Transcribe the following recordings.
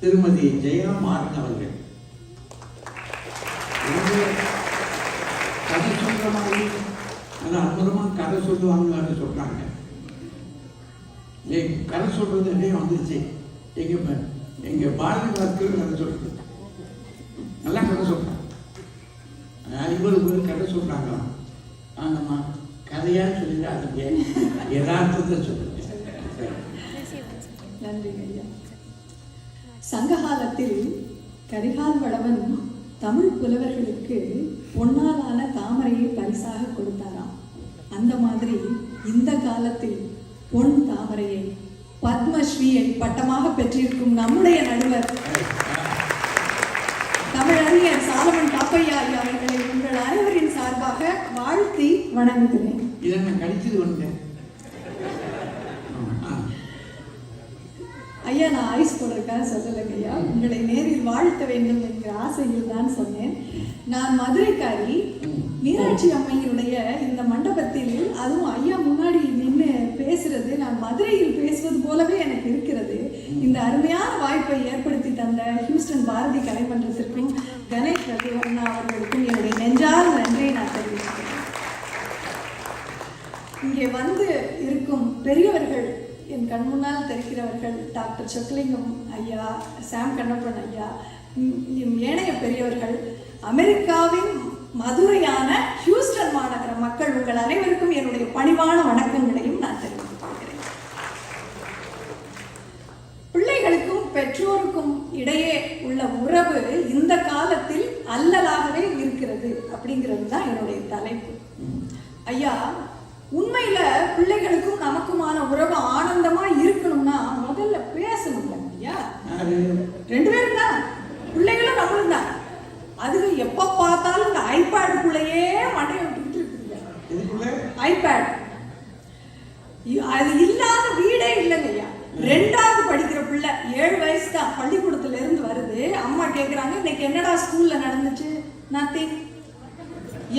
திருமதி ஜெயா மாறன் அவர்கள். கதை சொல்ற மாதிரி நல்ல அற்புதமா கதை சொல்லுவாங்கன்னு சொல்றாங்க. ஏய், கதை சொல்றது அப்படியே வந்துருச்சு. எங்க ப- எங்க பாரதி பாஸ்கர் கதை சொல்றது. நல்லா கதை சொல்றாங்க. அஹ் இவரு இவரு கதை சொல்றாங்களாம் ஆமாம்மா கதையா சொல்லுங்க அதுக்கு யதார்த்தத்தை சொல்லுங்க. நன்றி ஐயா. சங்ககாலத்தில் கரிகால் வளவன் தமிழ் புலவர்களுக்கு பொன்னாலான தாமரையை பரிசாக கொடுத்தாராம். அந்த மாதிரி இந்த காலத்தில் பொன் தாமரையை பத்மஸ்ரீயை பட்டமாக பெற்றிருக்கும் நம்முடைய நடுவர் தமிழறிஞர் சாலமன் காப்பையா ஐயா அவர்களை உங்கள் அனைவரின் சார்பாக வாழ்த்தி வணங்குகிறேன். இதை நான் கழிச்சது ஒன்று ஐயா நான் ஐஸ் போட்டிருக்கேன் சொல்லலைங்க ஐயா. உங்களை நேரில் வாழ்த்த வேண்டும் என்கிற ஆசையில் தான் சொன்னேன். நான் மதுரைக்காரி மீனாட்சி அம்மையினுடைய இந்த மண்டபத்தில் அதுவும் ஐயா முன்னாடி நின்று பேசுறது நான் மதுரையில் பேசுவது போலவே எனக்கு இருக்கிறது. இந்த அருமையான வாய்ப்பை ஏற்படுத்தி தந்த ஹியூஸ்டன் பாரதி கலைமன்றத்திற்கும் கணேஷ் ரகுவண்ணா அவர்களுக்கும் என்னுடைய நெஞ்சார் நன்றியை நான் தெரிவிக்கிறேன் இங்கே வந்து இருக்கும் பெரியவர்கள் கண் முன்னால் தெரிகிறவர்கள் டாக்டர் சொக்கலிங்கம் ஐயா சாம் கண்ணப்பன் ஐயா ஏனைய பெரியவர்கள் அமெரிக்காவின் மதுரையான ஹியூஸ்டன் மாநகர மக்கள் உங்கள் அனைவருக்கும் என்னுடைய பணிவான வணக்கங்களையும் நான் தெரிவித்துக் கொள்கிறேன். பிள்ளைகளுக்கும் பெற்றோருக்கும் இடையே உள்ள உறவு இந்த காலத்தில் அல்லலாகவே இருக்கிறது அப்படிங்கிறது தான் என்னுடைய தலைப்பு. ஐயா உண்மையில பிள்ளைகளுக்கும் நமக்குமான உறவு ஆனந்தமா இருக்கணும்னா முதல்ல பேசணும்ல ஐயா யாரு ரெண்டு பேரும் தான் பிள்ளைகளும் நம்மளும் தான் அதுக்கு எப்ப பார்த்தாலும் இந்த ஐபேடுக்குள்ளேயே மண்டையை விட்டுக்கிட்டு இருக்குதுங்க இதுக்குள்ள ஐபேட் இ- அது இல்லாத வீடே இல்லைங்க ஐயா ரெண்டாவது படிக்கிற பிள்ளை ஏழு வயசு தான் பள்ளிக்கூடத்துல இருந்து வருது அம்மா கேக்குறாங்க இன்னைக்கு என்னடா ஸ்கூல்ல நடந்துச்சு நத்திங்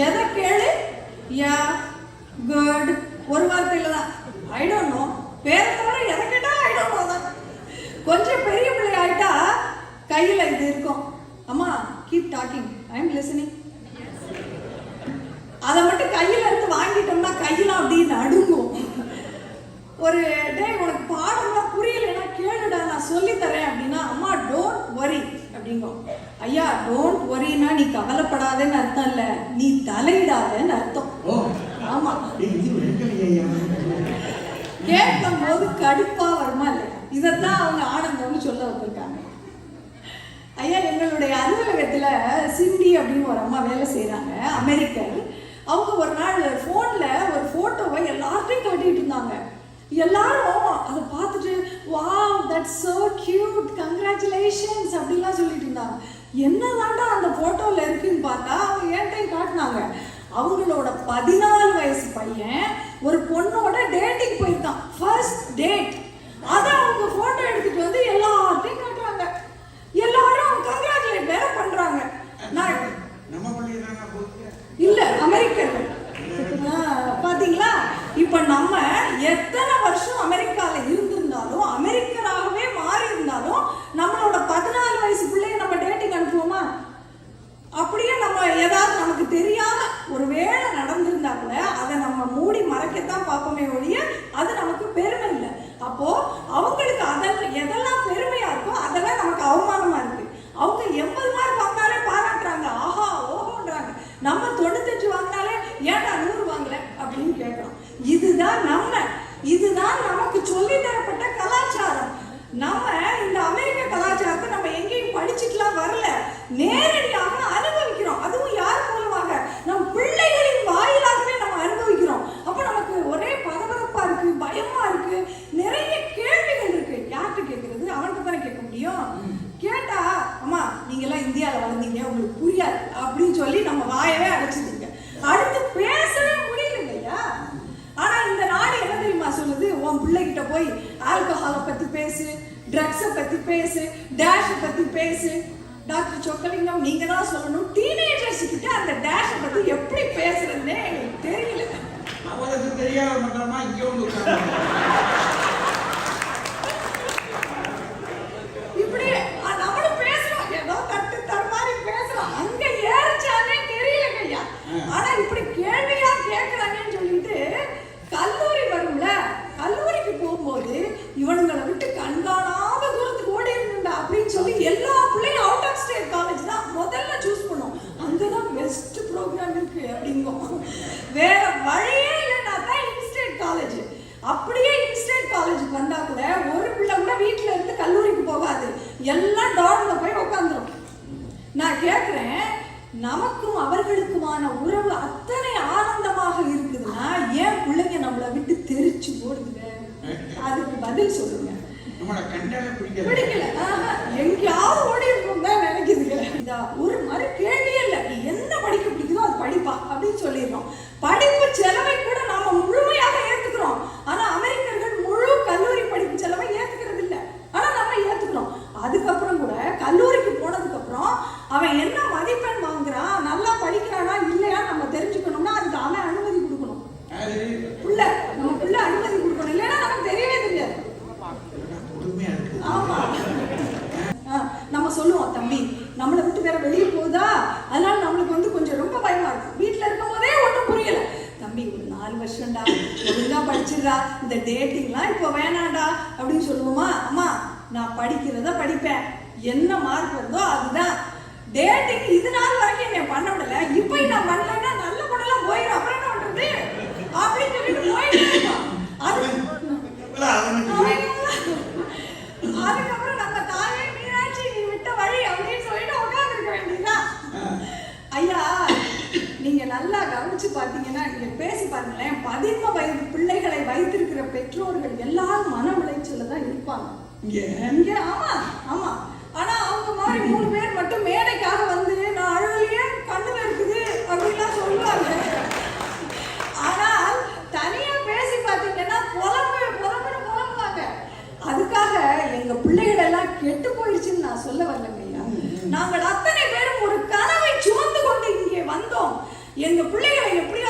எதை கேளு? யா குட் ஒரு வார்த்தையில தான் ஐ டோன்ட் நோ பேரை தவிர எதை கேட்டாலும் ஐ டோன்ட் நோ தான். கொஞ்சம் பெரிய பிள்ளை ஆயிட்டா கையில இது இருக்கும். அம்மா keep talking I am listening அதை மட்டும் கையில இருந்து வாங்கிட்டோம்னா கையெல்லாம் அப்படின்னு நடுங்கும். ஒரு டே உனக்கு பாடம்லாம் புரியலைன்னா கேளுடா நான் சொல்லி தரேன் அப்படின்னா அம்மா டோன்ட் வரி அப்படிங்கும் ஐயா டோன்ட் வரினா நீ கவலைப்படாதேன்னு அர்த்தம் இல்ல. நீ தலையிடாதேன்னு அர்த்தம். ஆமா. கேட்கும் போது கடுப்பா வருமா இல்லையா? இதைத்தான் அவங்க ஆனந்தம்னு சொல்ல வந்திருக்காங்க. ஐயா எங்களுடைய அலுவலகத்துல சிண்டி அப்படின்னு ஒரு அம்மா வேலை செய்றாங்க அமெரிக்கர் அவங்க ஒரு நாள் ஃபோன்ல ஒரு போட்டோவை எல்லார்ட்டையும் காட்டிட்டு இருந்தாங்க. எல்லாரும் அதை பார்த்துட்டு wow that's so cute. Congratulations அப்படிலாம் சொல்லிட்டு இருந்தாங்க. என்னதாண்டா அந்த போட்டோல இருக்குன்னு பார்த்தா அவங்க ஏன்டையும் காட்டினாங்க? அவங்களோட பதினாலு வயசு பையன் ஒரு பொண்ணோட டேட்டிங் போயிருக்கான். ஃபர்ஸ்ட் டேட் அதான் அவங்க போட்டோ எடுத்துட்டு வந்து எல்லார்ட்டையும் காட்டுறாங்க எல்லாரும் கங்க்ராச்சுலேட் வேற பண்றாங்க நான் நம்ம பள்ளி தானே போச்சு இல்ல அமெரிக்கர்கள் ஆ, பாத்தீங்களா இப்ப நம்ம எத்தனை வருஷம் அமெரிக்கால இருந்திருந்தாலும் அமெரிக்கராகவே மாறி இருந்தாலும் நம்மளோட பதினாலு வயசு பிள்ளைய நம்ம டேட்டிங் அனுப்புவோமா அப்படியே நம்ம ஏதாவது நமக்கு தெரியாம ஒரு வேளை நடந்திருந்தா கூட அதை நம்ம தான் பார்ப்போமே ஒழிய அது நமக்கு பெருமை இல்லை. அப்போ அவங்களுக்கு அதெல்லாம் எதெல்லாம் பெருமையா இருக்கோ அதெல்லாம் நமக்கு அவமானமா இருக்கு. அவங்க எண்பது மார்க் வாங்கினாலே பாராட்டுறாங்க. ஆஹா ஓஹோன்றாங்க. நம்ம தொண்ணூத்தஞ்சு வாங்கினாலே ஏன்டா நூறு வாங்கல அப்படின்னு கேட்கலாம் இதுதான் நம்ம இதுதான் நமக்கு சொல்லி தரப்பட்ட கலாச்சாரம். நம்ம இந்த அமெரிக்க கலாச்சாரத்தை நம்ம எங்கேயும் படிச்சுட்டுலாம் வரல. நேரடியாக அனுபவிக்கிறோம் அதுவும் யார் மூலமாக நம் பிள்ளைகளின் வாயிலாகவே நம்ம அனுபவிக்கிறோம் அப்ப நமக்கு ஒரே பரபரப்பா இருக்கு பயமா இருக்கு நிறைய கேள்விகள் இருக்கு யார்கிட்ட கேட்கறது அவன்கிட்ட தானே கேட்க முடியும் கேட்டா அம்மா நீங்க எல்லாம் இந்தியால வளர்ந்தீங்க உங்களுக்கு புரியாது அப்படின்னு சொல்லி நம்ம வாயவே அடைச்சிதுங்க அடுத்து பேசவே முடியலங்க ஐயா ஆனா இந்த நாடு என்ன தெரியுமா சொல்லுது உன் பிள்ளைகிட்ட போய் ஆல்கஹாலை பத்தி பேசு ட்ரக்ஸை பத்தி பேசு டேஷை பத்தி பேசு. டாக்டர் சொக்கலிங்கம் நீங்க தான் சொல்லணும். டீனேஜர்ஸ் கிட்ட அந்த டேஷை பத்தி எப்படி பேசுறதுன்னே எனக்கு தெரியல. அவளுக்கு தெரியாத மட்டும்தான் இங்கே வந்து எல்லாம் டார்மில் போய் உட்காந்துரும் நான் கேட்குறேன் நமக்கும் அவர்களுக்குமான உறவு அத்தனை ஆனந்தமாக இருக்குதுன்னா ஏன் பிள்ளைங்க நம்மளை விட்டு தெரிச்சு போடுதுங்க அதுக்கு பதில் சொல்லுங்க. பிடிக்கல. எங்கேயாவது ஓடி இருக்கும் தான் நினைக்குதுங்க. இந்த ஒரு சொல்லுவோம் தம்பி நம்மளை விட்டு வேற வெளியே போகுதா? அதனால நம்மளுக்கு வந்து கொஞ்சம் ரொம்ப பயமா இருக்கும். வீட்டில் இருக்கும் போதே ஒன்றும் புரியல. தம்பி ஒரு நாலு வருஷம்டா. ஒழுங்கா படிச்சிடுறா. இந்த டேட்டிங்லாம் இப்போ வேணாண்டா அப்படின்னு சொல்லுவோமா? அம்மா நான் படிக்கிறத படிப்பேன். என்ன மார்க் வருதோ அதுதான். டேட்டிங் இது நாள் வரைக்கும் என்னை பண்ண விடல. இப்போ நான் பண்ணலைன்னா நல்ல படம்லாம் போயிடும் அப்புறம் என்ன பண்ணுறது தான் மன விளைச்சல தான் இருப்பாங்க ஆமா ஆமா. ஆனா அவங்க மாதிரி மூணு பேர் மட்டும் மேடைக்காக வந்து நான் அழுவலையே கண்ணுல இருக்குது அப்படின்லாம் சொல்லுவாங்க. ஆனால் தனியா பேசி பார்த்தீங்கன்னா புலம்பு புலம்புன்னு புலம்புவாங்க. அதுக்காக எங்க பிள்ளைகள் எல்லாம் கெட்டு போயிடுச்சுன்னு நான் சொல்ல வரலங்க ஐயா. நாங்கள் அத்தனை பேரும் ஒரு கனவை சுமந்து கொண்டு இங்கே வந்தோம். எங்க பிள்ளைகளை எப்படி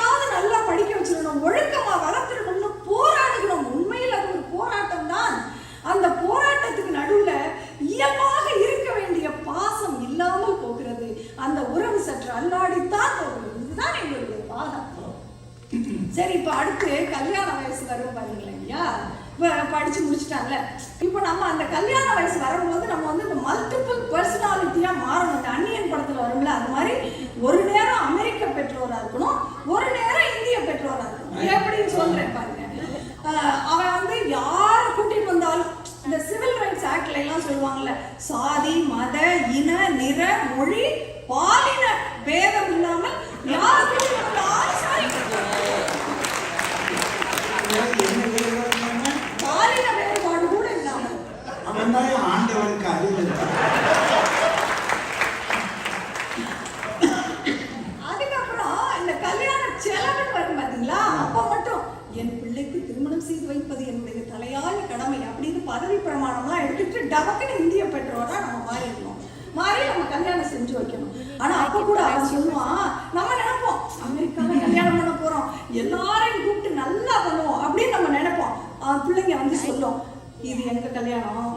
படிச்சு முடிச்சுட்டாங்கல்ல. இப்போ நம்ம அந்த கல்யாண வயசு வரும்போது நம்ம வந்து இந்த மல்டிபிள் பர்சனாலிட்டியாக மாறணும். இந்த அன்னியன் படத்தில் வரும்ல அது மாதிரி ஒரு நேரம் அமெரிக்க பெற்றோரா இருக்கணும் ஒரு நேரம் இந்திய பெற்றோரா இருக்கணும். எப்படின்னு சொல்கிறேன் பாருங்க. அவன் வந்து யார் கூட்டிட்டு வந்தாலும் இந்த சிவில் ரைட்ஸ் ஆக்ட்ல எல்லாம் சொல்லுவாங்கல்ல சாதி மத இன நிற மொழி பாலின பேர் எல்லாரையும் கூப்பிட்டு நல்லா பண்ணுவோம் அப்படின்னு நம்ம நினைப்போம். பிள்ளைங்க வந்து சொல்லும் இது எங்க கல்யாணம்.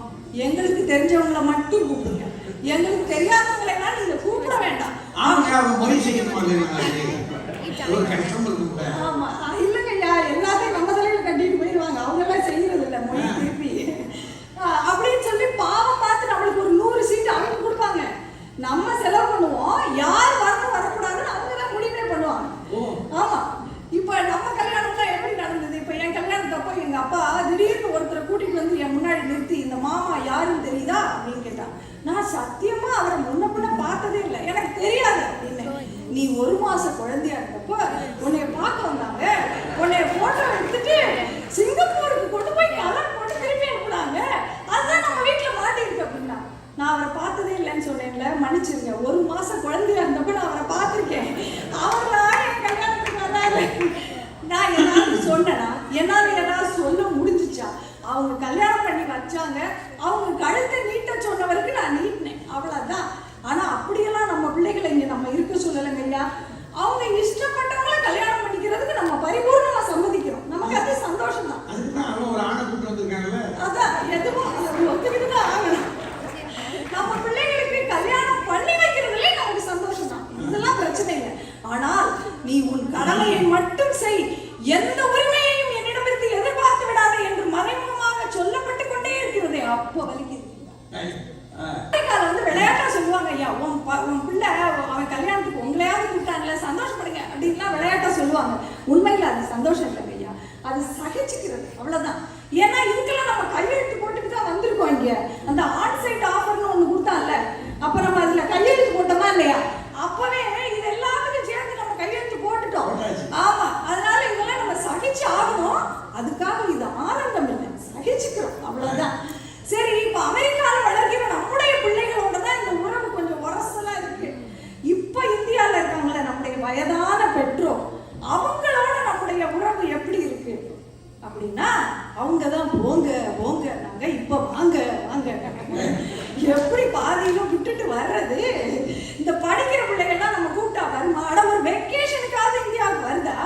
எங்களுக்கு தெரிஞ்சவங்கள மட்டும் கூப்பிடுங்க. எங்களுக்கு தெரியாதவங்களை எல்லாம் நீங்க கூப்பிட வேண்டாம். அவங்க தான் போங்க போங்க நாங்க இப்ப வாங்க வாங்க. எப்படி பாதையில விட்டுட்டு வர்றது? இந்த படிக்கிற பிள்ளைகள்லாம் நம்ம கூப்பிட்டா வருமா? அட ஒரு வெக்கேஷனுக்காவது இந்தியாவுக்கு வருதா?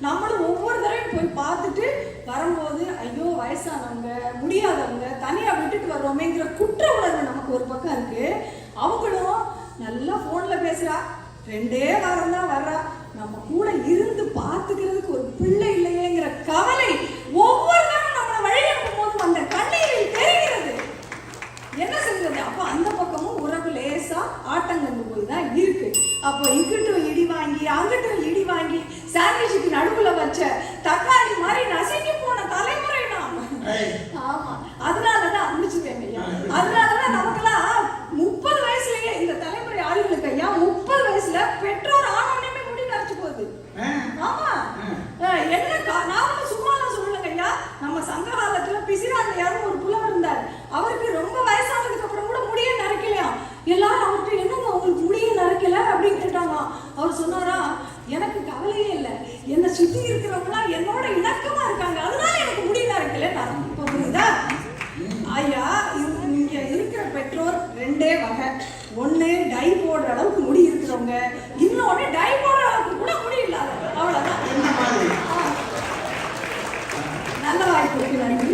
நம்மளும் ஒவ்வொரு தடவையும் போய் பார்த்துட்டு வரும்போது ஐயோ வயசானவங்க முடியாதவங்க தனியா விட்டுட்டு வர்றோமேங்கிற குற்ற உணர்வு நமக்கு ஒரு பக்கம் இருக்கு. அவங்களும் நல்லா போன்ல பேசுறா. ரெண்டே வாரம் தான் வர்றா. நம்ம கூட இருந்து பார்த்துக்கிறதுக்கு ஒரு பிள்ளை இல்லை அப்போ இங்கிட்டும் இடி வாங்கி அங்கிட்டும் இடி வாங்கி சாண்ட்விச்சுக்கு நடுவுல வச்ச தக்காளி என்னை சுற்றி இருக்கிறவங்களாம் என்னோட இணக்கமாக இருக்காங்க. அதனால எனக்கு முடியல இருக்குல்ல நான் இப்போ புரியுதா? ஐயா இங்கே இருக்கிற பெற்றோர் ரெண்டே வகை. ஒன்று டை போடுற அளவுக்கு முடி இருக்கிறவங்க. இன்னொன்று டை போடுற அளவுக்கு கூட முடி இல்லாதவங்க. அவ்வளோதான் நல்ல வாய்ப்பு இருக்கு நன்றி.